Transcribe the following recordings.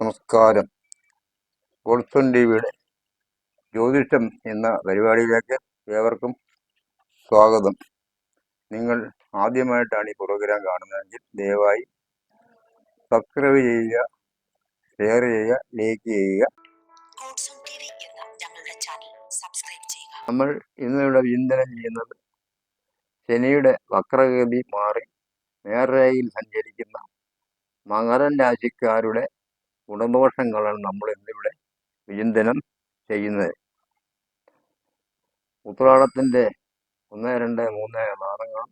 നമസ്കാരം. ഗോൾസൺ ടി വിയുടെ ജ്യോതിഷം എന്ന പരിപാടിയിലേക്ക് ഏവർക്കും സ്വാഗതം. നിങ്ങൾ ആദ്യമായിട്ടാണ് ഈ പ്രോഗ്രാം കാണുന്നതെങ്കിൽ ദയവായി സബ്സ്ക്രൈബ് ചെയ്യുക ഷെയർ ചെയ്യുക ലൈക്ക് ചെയ്യുക. നമ്മൾ ഇന്നിവിടെ വിചിന്തനം ചെയ്യുന്നത് ശനിയുടെ വക്രഗതി മാറി നേർരേഖയിൽ സഞ്ചരിക്കുന്ന മകരൻ രാശിക്കാരുടെ ഗുണദോഷങ്ങളാണ് നമ്മൾ ഇന്നിവിടെ വിചിന്തനം ചെയ്യുന്നത്. ഉത്രാടത്തിന്റെ ഒന്ന് രണ്ട് മൂന്ന് നാദങ്ങളും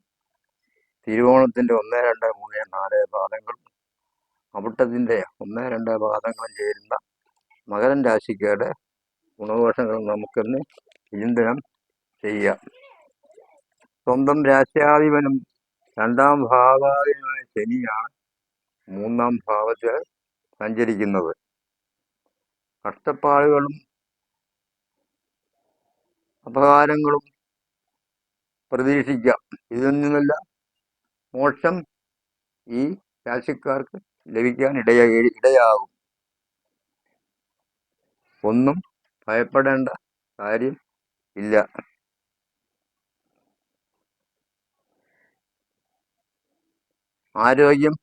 തിരുവോണത്തിന്റെ ഒന്ന് രണ്ട് മൂന്ന് നാല് പാദങ്ങളും അവിട്ടത്തിന്റെ ഒന്ന് രണ്ട് പാദങ്ങളും ചേരുന്ന മകരൻ രാശിക്കാരുടെ ഗുണദോഷങ്ങൾ നമുക്കിന്ന് വിചിന്തനം ചെയ്യാം. സ്വന്തം രാശ്യാധിപനും രണ്ടാം ഭാവാധിപനായ ശനിയാണ് മൂന്നാം ഭാവത്തിൽ സഞ്ചരിക്കുന്നത്. കഷ്ടപ്പാടുകളും അപകാരങ്ങളും പ്രതീക്ഷിക്കാം. ഇതിൽ നിന്നല്ല മോക്ഷം ഈ രാശിക്കാർക്ക് ലഭിക്കാൻ ഇടയ ഇടയാകും. ഒന്നും ഭയപ്പെടേണ്ട കാര്യം ഇല്ല. ആരോഗ്യം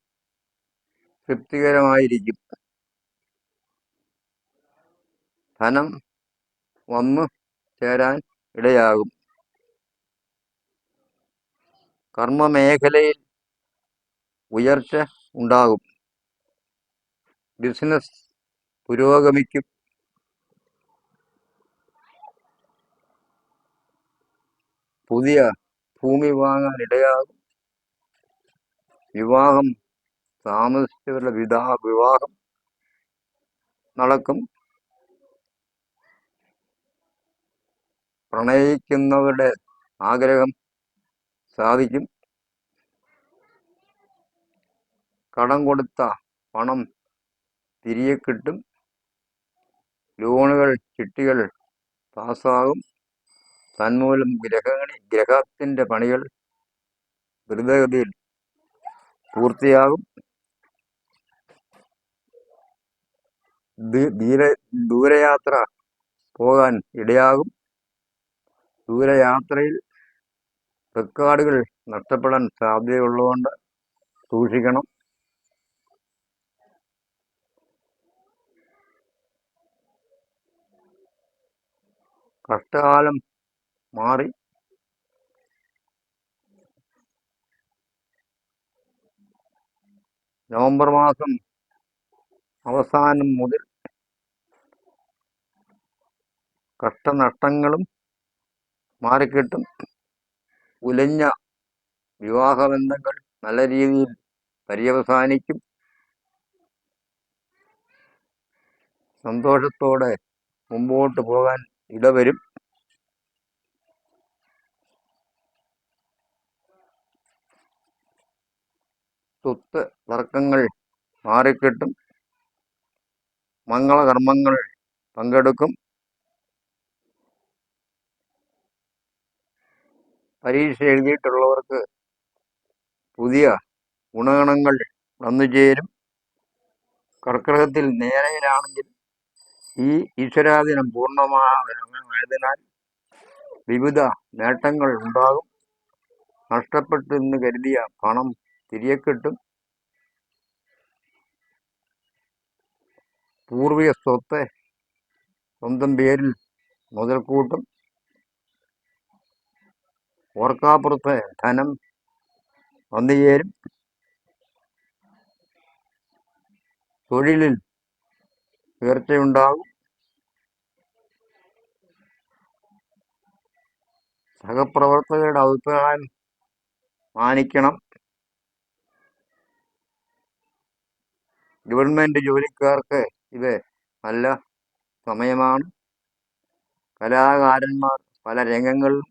തൃപ്തികരമായിരിക്കും. ധനം വന്നു ചേരാൻ ഇടയാകും. കർമ്മമേഖലയിൽ ഉയർച്ച ഉണ്ടാകും. ബിസിനസ് പുരോഗമിക്കും. പുതിയ ഭൂമി വാങ്ങാൻ ഇടയാകും. വിവാഹം താമസിച്ചവരുടെ വിവാഹ നടക്കും. പ്രണയിക്കുന്നവരുടെ ആഗ്രഹം സാധിക്കും. കടം കൊടുത്ത പണം തിരികെ കിട്ടും. ലോണുകൾ ചിട്ടികൾ പാസ്സാകും. തന്മൂലം ഗ്രഹണി ഗ്രഹത്തിന്റെ പണികൾ ദ്രുതഗതിയിൽ പൂർത്തിയാകും. ദൂരയാത്ര പോകാൻ ഇടയാകും. ദൂരയാത്രയിൽ റെക്കോർഡുകൾ നഷ്ടപ്പെടാൻ സാധ്യതയുള്ളതുകൊണ്ട് സൂക്ഷിക്കണം. കഷ്ടകാലം മാറി. നവംബർ മാസം അവസാനം മുതൽ കഷ്ടനഷ്ടങ്ങളും മാറിക്കിട്ടും. ഉലഞ്ഞ വിവാഹബന്ധങ്ങൾ നല്ല രീതിയിൽ പര്യവസാനിക്കും. സന്തോഷത്തോടെ മുമ്പോട്ട് പോകാൻ ഇടവരും. സ്വത്ത് തർക്കങ്ങൾ മാറിക്കിട്ടും. മംഗളകർമ്മങ്ങൾ പങ്കെടുക്കും. പരീക്ഷ എഴുതിയിട്ടുള്ളവർക്ക് പുതിയ ഗുണഗണങ്ങൾ വന്നു ചേരും. കർക്കിടകത്തിൽ നേരയിലാണെങ്കിൽ ഈ ഈശ്വരാധീനം പൂർണമായതിനാൽ വിവിധ നേട്ടങ്ങൾ ഉണ്ടാകും. നഷ്ടപ്പെട്ടു എന്ന് കരുതിയ പണം തിരികെ കിട്ടും. പൂർവിക സ്വത്ത് സ്വന്തം പേരിൽ മുതൽക്കൂട്ടും. ഓർക്കാപ്പുറത്ത് ധനം വന്നു ചേരും. തൊഴിലിൽ ഉയർച്ചയുണ്ടാകും. സഹപ്രവർത്തകരുടെ അഭിപ്രായം മാനിക്കണം. ഗവൺമെന്റ് ജോലിക്കാർക്ക് ഇത് നല്ല സമയമാണ്. കലാകാരന്മാർ പല രംഗങ്ങളിലും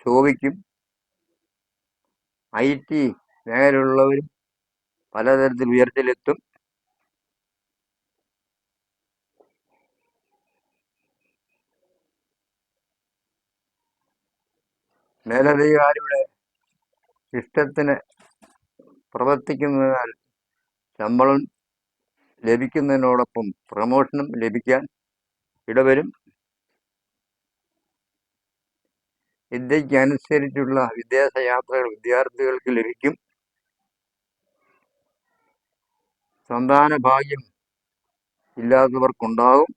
ശോഭിക്കും. ഐ ടി മേഖലയിലുള്ളവരും പലതരത്തിൽ ഉയർത്തിലെത്തും മേലധികാരിയുടെ ഇഷ്ടത്തിന് പ്രവർത്തിക്കുന്നതിനാൽ ശമ്പളം ലഭിക്കുന്നതിനോടൊപ്പം പ്രമോഷനും ലഭിക്കാൻ ഇടവരും. വിദ്യയ്ക്കനുസരിച്ചുള്ള വിദേശയാത്രകൾ വിദ്യാർത്ഥികൾക്ക് ലഭിക്കും. സന്താന ഭാഗ്യം ഇല്ലാത്തവർക്കുണ്ടാകും.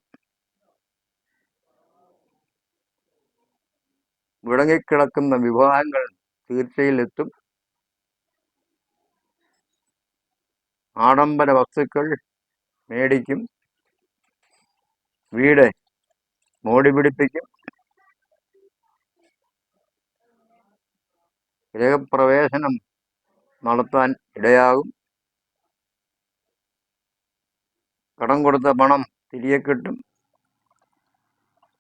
മുടങ്ങിക്കിടക്കുന്ന വിവാഹങ്ങൾ തീർച്ചയിലെത്തും. ആഡംബര വസ്തുക്കൾ മേടിക്കും. വീട് മോടി പിടിപ്പിക്കും. ഗൃഹപ്രവേശനം നടത്താൻ ഇടയാകും. കടം കൊടുത്ത പണം തിരികെ കിട്ടും.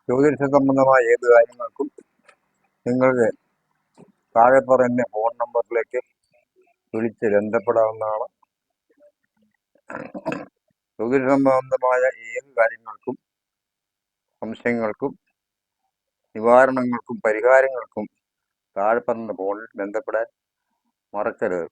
ജ്യോതിഷ സംബന്ധമായ ഏത് കാര്യങ്ങൾക്കും നിങ്ങൾക്ക് താഴെ പറയുന്ന ഫോൺ നമ്പറിലേക്ക് വിളിച്ച് ബന്ധപ്പെടാവുന്നതാണ്. ജ്യോതിഷ സംബന്ധമായ ഏത് കാര്യങ്ങൾക്കും സംശയങ്ങൾക്കും നിവാരണങ്ങൾക്കും പരിഹാരങ്ങൾക്കും താഴെ പറഞ്ഞ ഫോണിൽ ബന്ധപ്പെടാൻ മറക്കരുത്.